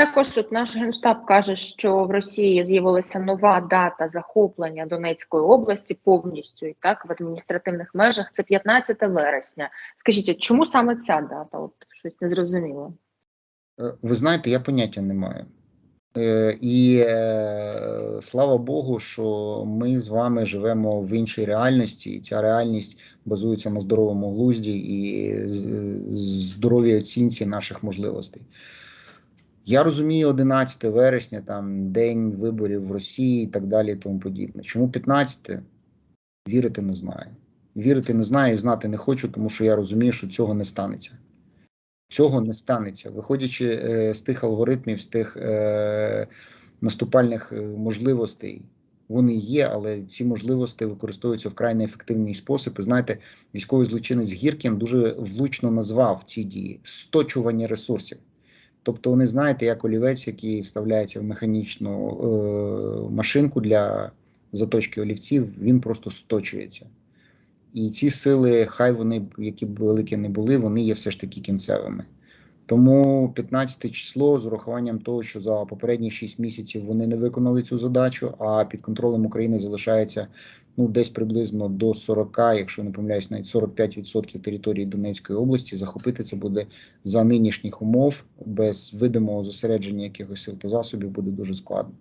Також тут наш генштаб каже, що в Росії з'явилася нова дата захоплення Донецької області повністю і так в адміністративних межах. Це 15 вересня. Скажіть, чому саме ця дата? От щось незрозуміло. Е, Ви знаєте, я поняття не маю. Е, І е, слава Богу, що ми з вами живемо в іншій реальності, і ця реальність базується на здоровому глузді і здоровій оцінці наших можливостей. Я розумію 11 вересня, там день виборів в Росії і так далі, і тому подібне. Чому 15? Вірити не знаю. Вірити не знаю і знати не хочу, тому що я розумію, що цього не станеться. Цього не станеться. Виходячи е, з тих алгоритмів, з тих е, наступальних е, можливостей, вони є, але ці можливості використовуються в край неефективний спосіб. І знаєте, військовий злочинець Гіркін дуже влучно назвав ці дії сточування ресурсів. Тобто, вони знаєте, як олівець, який вставляється в механічну е, машинку для заточки олівців, він просто сточується. І ці сили, хай вони, які б великі не були, вони є все ж таки кінцевими. Тому 15 число з урахуванням того, що за попередні 6 місяців вони не виконали цю задачу, а під контролем України залишається ну десь приблизно до 40, якщо не помиляюсь, навіть 45% території Донецької області. Захопити це буде за нинішніх умов без видимого зосередження якихось сил та засобів буде дуже складно.